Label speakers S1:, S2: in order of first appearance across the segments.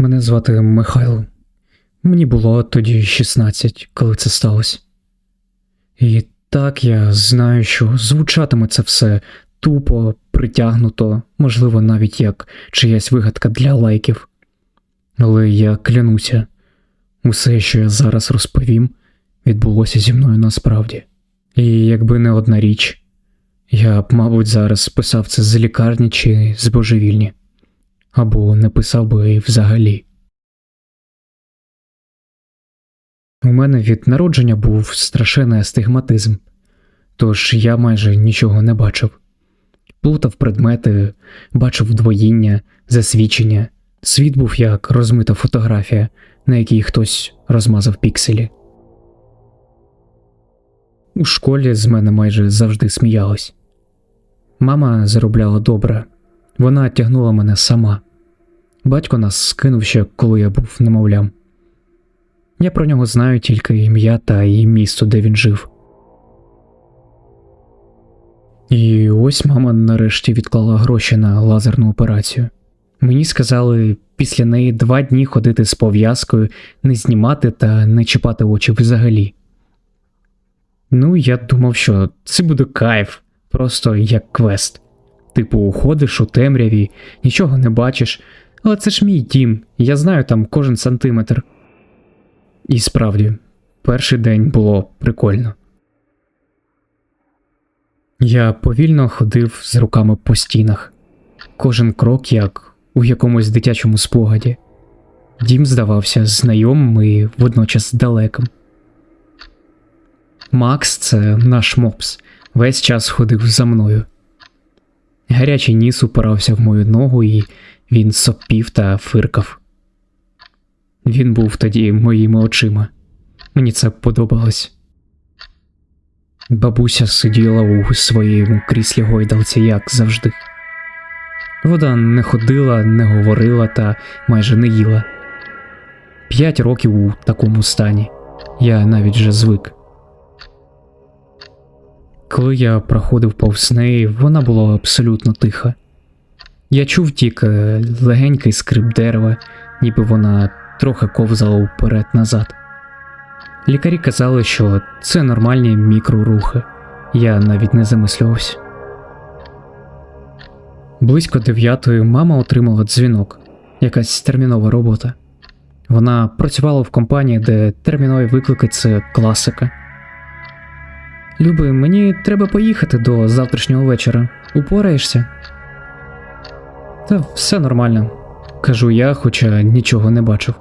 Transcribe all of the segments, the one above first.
S1: Мене звати Михайло. Мені було тоді 16, коли це сталося. І так я знаю, що звучатиме це все тупо, притягнуто, можливо, навіть як чиясь вигадка для лайків. Але я клянуся, усе, що я зараз розповім, відбулося зі мною насправді. І якби не одна річ, я б, мабуть, зараз писав це з лікарні чи з божевільні, або не писав би взагалі. У мене від народження був страшенний астигматизм, тож я майже нічого не бачив. Плутав предмети, бачив двоїння, засвідчення. Світ був як розмита фотографія, на якій хтось розмазав пікселі. У школі з мене майже завжди сміялись. Мама заробляла добре, вона тягнула мене сама. Батько нас скинув ще, коли я був немовлям. Я про нього знаю тільки ім'я та і місто, де він жив. І ось мама нарешті відклала гроші на лазерну операцію. Мені сказали після неї два дні ходити з пов'язкою, не знімати та не чіпати очі взагалі. Ну, я думав, що це буде кайф, просто як квест. Типу, ходиш у темряві, нічого не бачиш, але це ж мій дім, я знаю там кожен сантиметр. І справді, перший день було прикольно. Я повільно ходив з руками по стінах, кожен крок як у якомусь дитячому спогаді. Дім здавався знайомим і водночас далеким. Макс, це наш мопс, весь час ходив за мною. Гарячий ніс упирався в мою ногу, і він сопів та фиркав. Він був тоді моїми очима. Мені це подобалось. Бабуся сиділа у своєму кріслі гойдалці, як завжди. Вода не ходила, не говорила та майже не їла. П'ять років у такому стані. Я навіть вже звик. Коли я проходив повз неї, вона була абсолютно тиха. Я чув тільки легенький скрип дерева, ніби вона трохи ковзала вперед назад. Лікарі казали, що це нормальні мікрорухи, я навіть не замислювався. Близько дев'ятої мама отримала дзвінок, якась термінова робота. Вона працювала в компанії, де термінові виклики це класика. Люби, мені треба поїхати до завтрашнього вечора. Упораєшся? Та все нормально, кажу я, хоча нічого не бачив.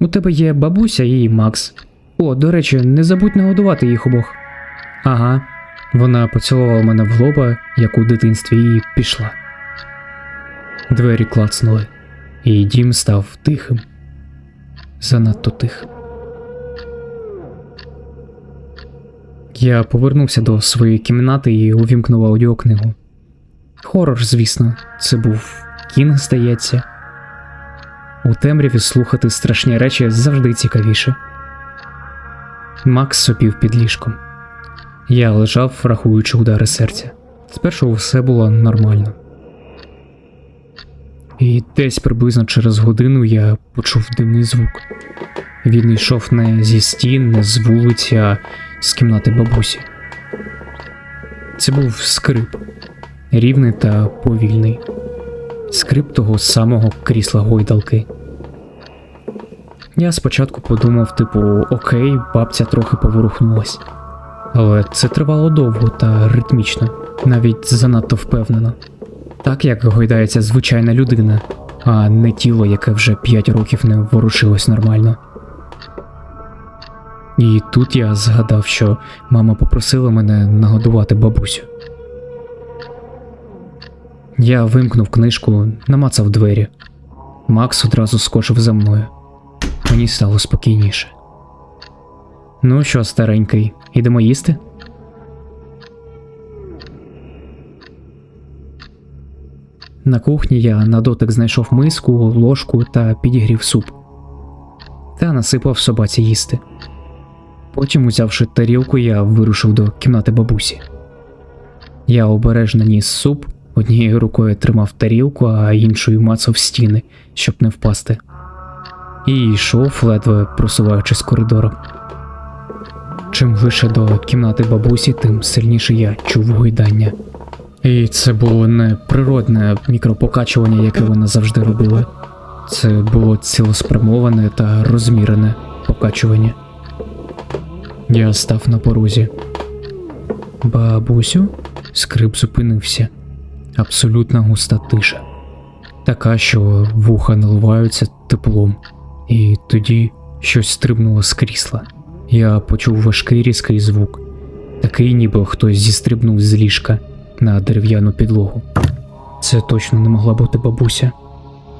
S1: У тебе є бабуся і Макс. О, до речі, не забудь нагодувати їх обох. Ага, вона поцілувала мене в лоба, як у дитинстві, і пішла. Двері клацнули, і дім став тихим. Занадто тихим. Я повернувся до своєї кімнати і увімкнув аудіокнигу. Хорор, звісно, це був кінг, здається. У темряві слухати страшні речі завжди цікавіше. Макс сопів під ліжком. Я лежав, рахуючи удари серця. Спершу все було нормально. І десь приблизно через годину я почув дивний звук. Він йшов не зі стін, не з вулиці, а з кімнати бабусі. Це був скрип, рівний та повільний. Скрип того самого крісла гойдалки. Я спочатку подумав, типу, окей, бабця трохи поворухнулась. Але це тривало довго та ритмічно, навіть занадто впевнено. Так як гойдається звичайна людина, а не тіло, яке вже 5 років не ворушилось нормально. І тут я згадав, що мама попросила мене нагодувати бабусю. Я вимкнув книжку, намацав двері. Макс одразу скочив за мною. Мені стало спокійніше. Ну що, старенький, ідемо їсти? На кухні я на дотик знайшов миску, ложку та підігрів суп. Та насипав собаці їсти. Потім, узявши тарілку, я вирушив до кімнати бабусі. Я обережно ніс суп, Однією рукою тримав тарілку, а іншою мацав стіни, щоб не впасти. І йшов, ледве просуваючись коридором. Чим ближче до кімнати бабусі, тим сильніше я чув гойдання. І це було не природне мікропокачування, яке вона завжди робила. Це було цілеспрямоване та розмірене покачування. Я став на порозі. Бабусю? Скрип зупинився. Абсолютна густа тиша. Така, що вуха наливаються теплом. І тоді щось стрибнуло з крісла. Я почув важкий різкий звук, такий, ніби хтось зістрибнув з ліжка на дерев'яну підлогу. Це точно не могла бути бабуся.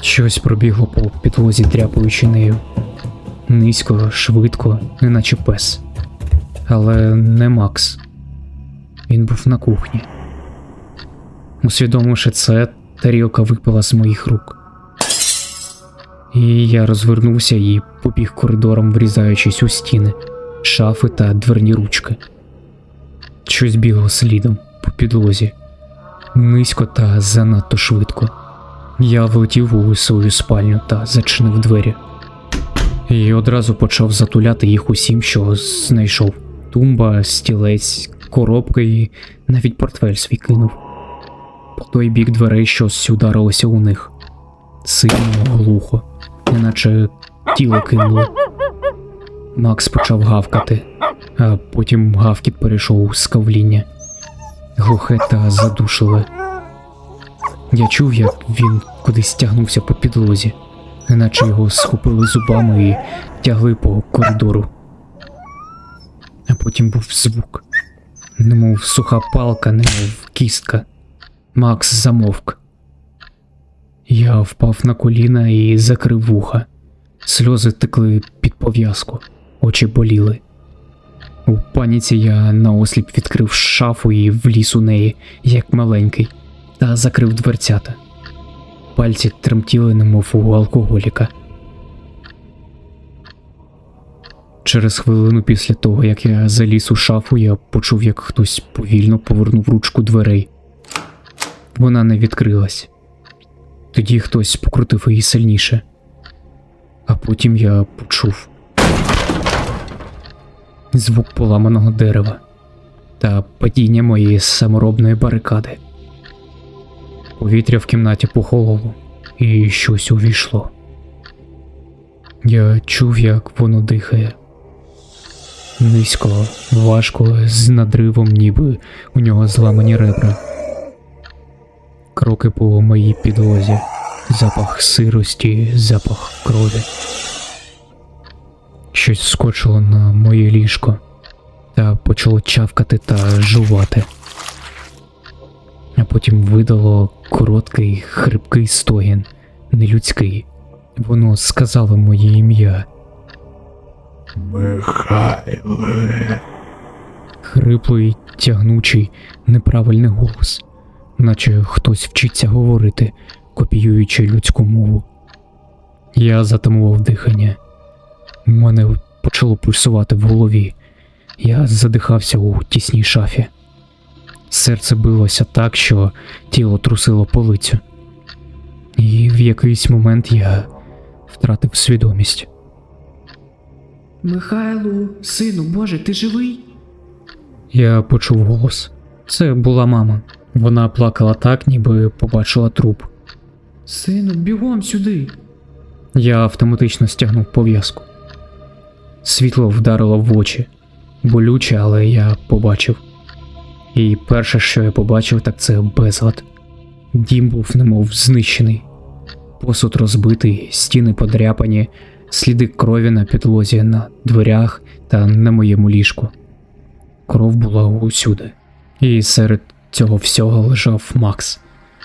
S1: Щось пробігло по підлозі, дряпаючи нею. Низько, швидко, неначе пес. Але не Макс. Він був на кухні. Усвідомивши це, тарілка випала з моїх рук. І я розвернувся і побіг коридором, врізаючись у стіни, шафи та дверні ручки. Щось бігло слідом по підлозі, низько та занадто швидко. Я влетів у свою спальню та зачинив двері. І одразу почав затуляти їх усім, що знайшов: тумба, стілець, коробка і навіть портфель свій кинув. По той бік дверей щось ударилося у них. Сильно глухо, неначе тіло кинуло. Макс почав гавкати, а потім гавкіт перейшов у скавління. Глухе та задушливе. Я чув, як він кудись тягнувся по підлозі, неначе його схопили зубами і тягли по коридору. А потім був звук, немов суха палка, немов кістка. Макс замовк. Я впав на коліна і закрив вуха. Сльози текли під пов'язку, очі боліли. У паніці я наосліп відкрив шафу і вліз у неї, як маленький, та закрив дверцята. Пальці тремтіли, немов у алкоголіка. Через хвилину після того, як я заліз у шафу, я почув, як хтось повільно повернув ручку дверей. Вона не відкрилась. Тоді хтось покрутив її сильніше. А потім я почув звук поламаного дерева та падіння моєї саморобної барикади. Повітря в кімнаті похололо, і щось увійшло. Я чув, як воно дихає. Низько, важко, з надривом, ніби у нього зламані ребра. Кроки по моїй підлозі, запах сирості, запах крові. Щось скочило на моє ліжко та почало чавкати та жувати. А потім видало короткий, хрипкий стогін, нелюдський. Воно сказало моє ім'я.
S2: Михайле.
S1: Хриплий, тягнучий, неправильний голос, наче хтось вчиться говорити, копіюючи людську мову. Я затамував дихання. У мене почало пульсувати в голові. Я задихався у тісній шафі. Серце билося так, що тіло трусило полицю. І в якийсь момент я втратив свідомість.
S3: Михайлу, сину, Боже, ти живий?
S1: Я почув голос. Це була мама. Вона плакала так, ніби побачила труп.
S3: Сину, бігом сюди.
S1: Я автоматично стягнув пов'язку. Світло вдарило в очі, болюче, але я побачив. І перше, що я побачив, так це безлад. Дім був немов знищений, посуд розбитий, стіни подряпані, сліди крові на підлозі, на дверях та на моєму ліжку. Кров була усюди. І серед цього всього лежав Макс,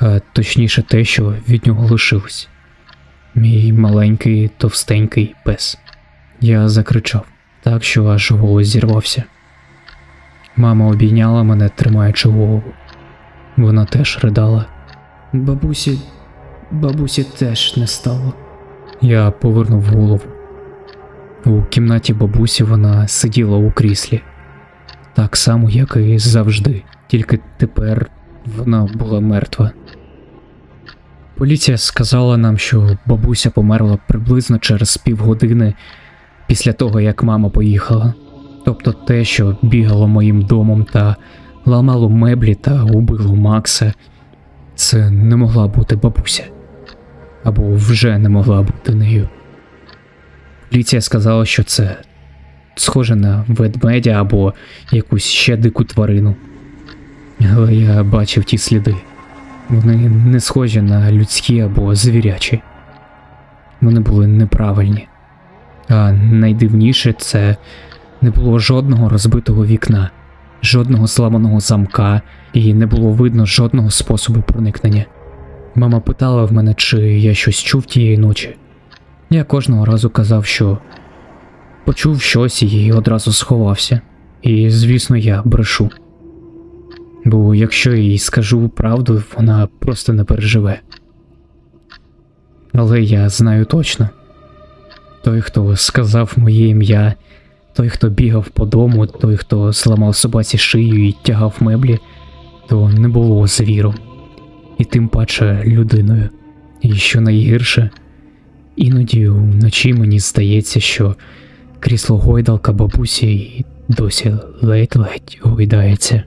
S1: а точніше те, що від нього лишилось. Мій маленький товстенький пес. Я закричав так, що аж голос зірвався. Мама обійняла мене, тримаючи голову. Вона теж ридала.
S3: Бабусі, бабусі теж не стало.
S1: Я повернув голову. У кімнаті бабусі вона сиділа у кріслі, так само, як і завжди, тільки тепер Вона була мертва. Поліція сказала нам, що бабуся померла приблизно через півгодини після того, як мама поїхала. Тобто те, що бігало моїм домом та ламало меблі та убило Макса, це не могла бути бабуся. Або вже не могла бути нею. Поліція сказала, що це схоже на ведмедя або якусь ще дику тварину. Але я бачив ті сліди. Вони не схожі на людські або звірячі. Вони були неправильні. А найдивніше це не було жодного розбитого вікна, жодного зламаного замка, і не було видно жодного способу проникнення. Мама питала в мене, чи я щось чув тієї ночі. Я кожного разу казав, що почув щось і одразу сховався. І, звісно, я брешу. Бо якщо я їй скажу правду, вона просто не переживе. Але я знаю точно. Той, хто сказав моє ім'я, той, хто бігав по дому, той, хто зламав собаці шию і тягав меблі, то не було звіром, і тим паче людиною. І що найгірше, іноді вночі мені здається, що крісло гойдалка бабусі досі ледь-ледь гойдається.